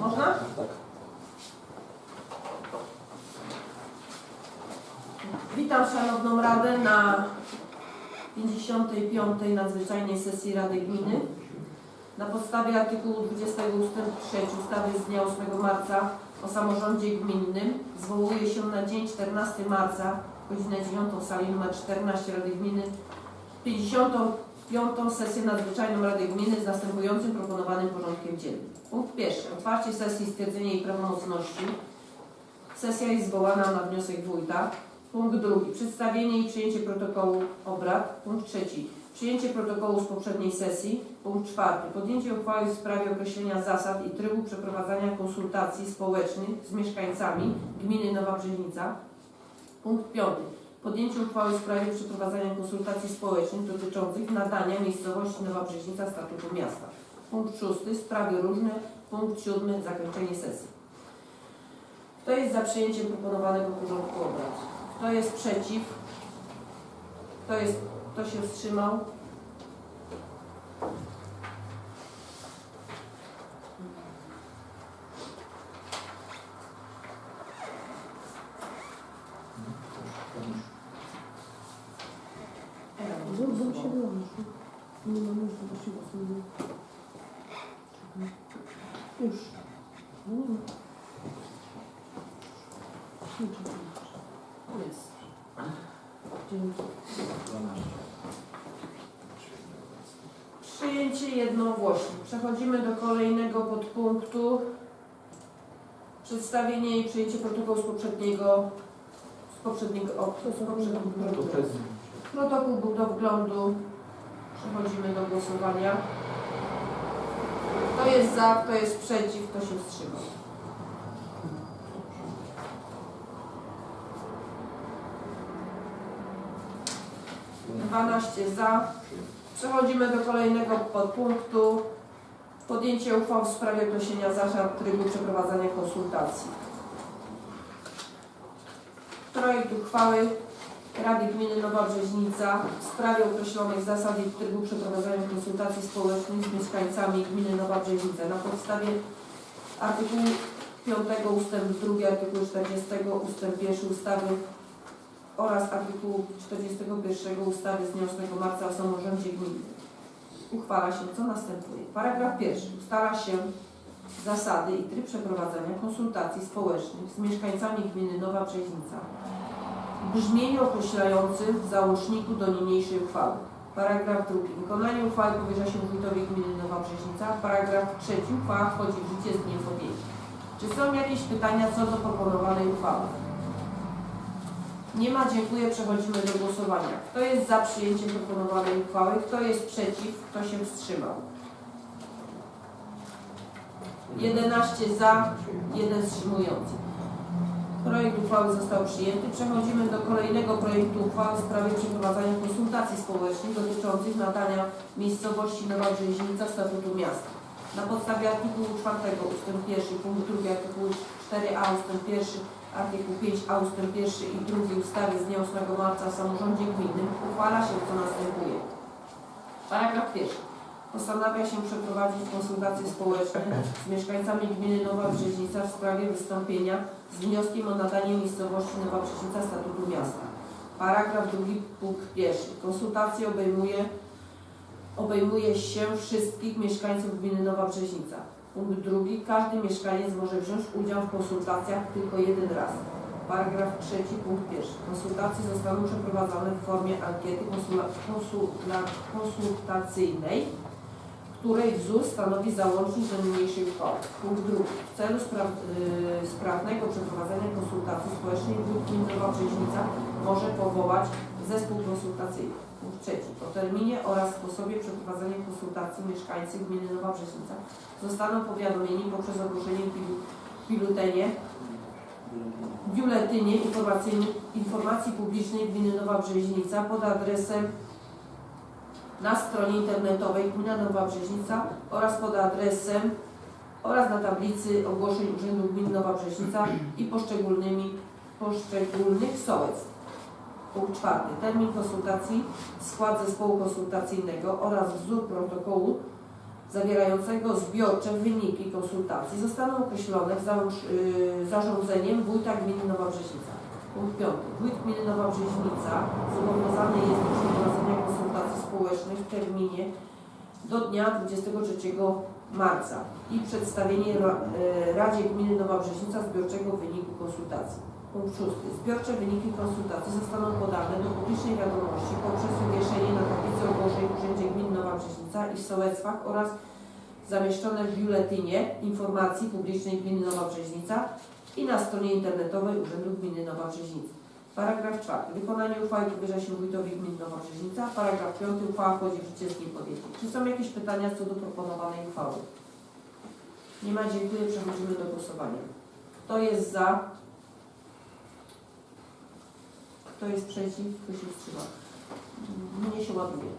Można? Tak. Witam Szanowną Radę na 55. nadzwyczajnej sesji Rady Gminy. Na podstawie artykułu 20 ust. 3 ustawy z dnia 8 marca o samorządzie gminnym zwołuje się na dzień 14 marca godzinę 9 w sali nr 14 Rady Gminy 55. sesję nadzwyczajną Rady Gminy z następującym proponowanym porządkiem dziennym. Punkt pierwszy. Otwarcie sesji stwierdzenie jej prawomocności. Sesja jest zwołana na wniosek wójta. Punkt drugi. Przedstawienie i przyjęcie protokołu obrad. Punkt trzeci. Przyjęcie protokołu z poprzedniej sesji. Punkt czwarty. Podjęcie uchwały w sprawie określenia zasad i trybu przeprowadzania konsultacji społecznych z mieszkańcami gminy Nowa Brzeźnica. Punkt piąty. Podjęcie uchwały w sprawie przeprowadzania konsultacji społecznych dotyczących nadania miejscowości Nowa Brzeźnica statutu miasta. Punkt szósty. Sprawy różne. Punkt siódmy. Zakończenie sesji. Kto jest za przyjęciem proponowanego porządku obrad? Kto jest przeciw? Kto, jest, kto się wstrzymał? Nie ma możliwości głosowania. Już. No nie ma. Nie czekam. Jest. Dzięki. Przyjęcie jednogłośnie. Przechodzimy do kolejnego podpunktu. Przedstawienie i przyjęcie protokołu z poprzedniego z poprzedniego o, z poprzedniego. Protokół był do wglądu. Przechodzimy do głosowania. Kto jest za, kto jest przeciw, kto się wstrzymał? Dwanaście za. Przechodzimy do kolejnego podpunktu. Podjęcie uchwał w sprawie określenia zasad trybu przeprowadzania konsultacji. Projekt uchwały Rady Gminy Nowa Brzeźnica w sprawie określonych zasad i trybu przeprowadzania konsultacji społecznych z mieszkańcami Gminy Nowa Brzeźnica na podstawie artykułu 5 ust. 2, artykułu 40 ust. 1 ustawy oraz artykułu 41 ustawy z dnia 8 marca o samorządzie gminy. Uchwala się, co następuje. Paragraf pierwszy. Ustala się zasady i tryb przeprowadzania konsultacji społecznych z mieszkańcami gminy Nowa Brzeźnica w brzmieniu określającym w załączniku do niniejszej uchwały. Paragraf drugi. Wykonanie uchwały powierza się wójtowi gminy Nowa Brzeźnica. Paragraf trzeci. Uchwała wchodzi w życie z dniem podjęcia. Czy są jakieś pytania co do proponowanej uchwały? Nie ma, dziękuję. Przechodzimy do głosowania. Kto jest za przyjęciem proponowanej uchwały? Kto jest przeciw? Kto się wstrzymał? 11 za, 1 wstrzymujący. Projekt uchwały został przyjęty. Przechodzimy do kolejnego projektu uchwały w sprawie przeprowadzania konsultacji społecznych dotyczących nadania miejscowości Nowa Brzeźnica statutu miasta. Na podstawie artykułu 4 ust. 1, punkt 2, artykułu 4a ust. 1, artykuł 5a ust. 1 i 2 ustawy z dnia 8 marca o samorządzie gminnym uchwala się co następuje. Paragraf pierwszy. Postanawia się przeprowadzić konsultacje społeczne z mieszkańcami gminy Nowa Brzeźnica w sprawie wystąpienia z wnioskiem o nadanie miejscowości Nowa Brzeźnica statutu miasta. Paragraf drugi, punkt pierwszy. Konsultacje obejmuje, obejmuje się wszystkich mieszkańców gminy Nowa Brzeźnica. Punkt drugi. Każdy mieszkaniec może wziąć udział w konsultacjach tylko jeden raz. Paragraf trzeci, punkt pierwszy. Konsultacje zostaną przeprowadzone w formie ankiety konsultacyjnej, której wzór stanowi załącznik do niniejszej uchwały. Punkt drugi. W celu spra y, sprawnego przeprowadzenia konsultacji Gminy Nowa Brzeźnica może powołać zespół konsultacyjny. Punkt trzeci. O terminie oraz sposobie przeprowadzenia konsultacji mieszkańcy gminy Nowa Brzeźnica zostaną powiadomieni poprzez ogłoszenie w w biuletynie informacji publicznej gminy Nowa Brzeźnica pod adresem na stronie internetowej Gmina Nowa Brzeźnica oraz pod adresem oraz na tablicy ogłoszeń Urzędu Gminy Nowa Brzeźnica i poszczególnymi poszczególnych sołectw. Punkt czwarty. Termin konsultacji, skład zespołu konsultacyjnego oraz wzór protokołu zawierającego zbiorcze wyniki konsultacji zostaną określone w y, zarządzeniem wójta gminy Nowa Brzeźnica. Punkt 5. Wójt gminy Nowa Brzeźnica zobowiązany jest do przeprowadzenia konsultacji społecznych w terminie do dnia 23 marca i przedstawienie e, Radzie Gminy Nowa Brzeźnica zbiorczego wyniku konsultacji. Punkt 6. Zbiorcze wyniki konsultacji zostaną podane do publicznej wiadomości poprzez wywieszenie na tablicy ogłoszeń w Urzędzie Gminy Nowa Brzeźnica i w sołectwach oraz zamieszczone w biuletynie informacji publicznej Gminy Nowa Brzeźnica i na stronie internetowej Urzędu Gminy Nowa Brzeźnica. Paragraf 4. Wykonanie uchwały powierza się wójtowi gminy Nowa Brzeźnica. Paragraf 5. Uchwała wchodzi w życie z podjęcia. Czy są jakieś pytania co do proponowanej uchwały? Nie ma, dziękuję. Przechodzimy do głosowania. Kto jest za? Kto jest przeciw? Kto się wstrzymał? Mnie się ładuje.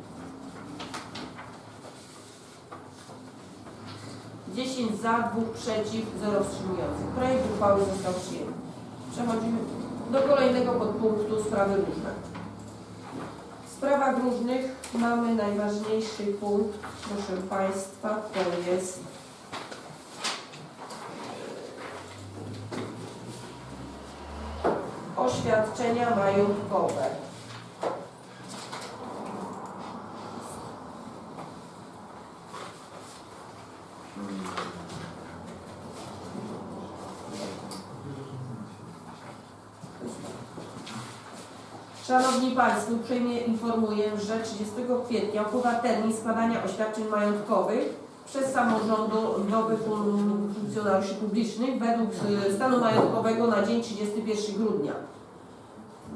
10 za, 2 przeciw, 0 wstrzymujących. Projekt uchwały został przyjęty. Przechodzimy do kolejnego podpunktu sprawy różne. W sprawach różnych mamy najważniejszy punkt, proszę Państwa, to jest oświadczenia majątkowe. Szanowni Państwo, uprzejmie informuję, że 30 kwietnia upływa termin składania oświadczeń majątkowych przez samorządowych funkcjonariuszy publicznych według y, stanu majątkowego na dzień 31 grudnia.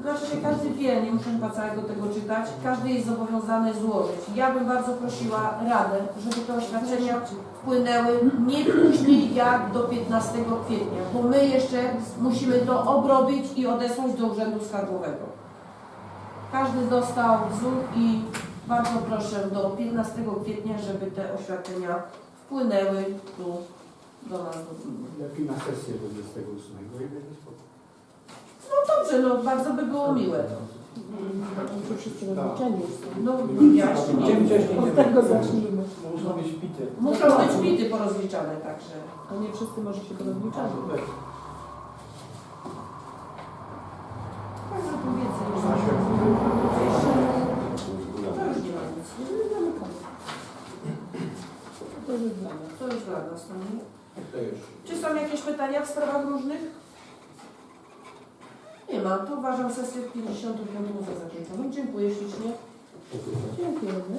Że każdy wie, nie muszę chyba całego tego czytać, każdy jest zobowiązany złożyć. Ja bym bardzo prosiła Radę, żeby te oświadczenia wpłynęły nie później jak do 15 kwietnia, bo my jeszcze musimy to obrobić i odesłać do Urzędu Skarbowego. Każdy dostał wzór i bardzo proszę do 15 kwietnia, żeby te oświadczenia wpłynęły tu do nas do. Lepiej na sesję 28 i będzie. No dobrze, no bardzo by było miłe. Wszyscy rozliczeni. No ja jeszcze nie Dzień wiem. wcześniej Od tego zacznijmy. Muszą być bity. Muszą być bity porozliczane także. To nie wszyscy może się tu więcej już Zasiek. To już nie ma nic. Zamykamy. To już dla nas. To już dla nas. no. Czy są jakieś pytania w sprawach różnych? Ma. To uważam sesję 55 za zakończoną. Dziękuję ślicznie. Dziękujemy.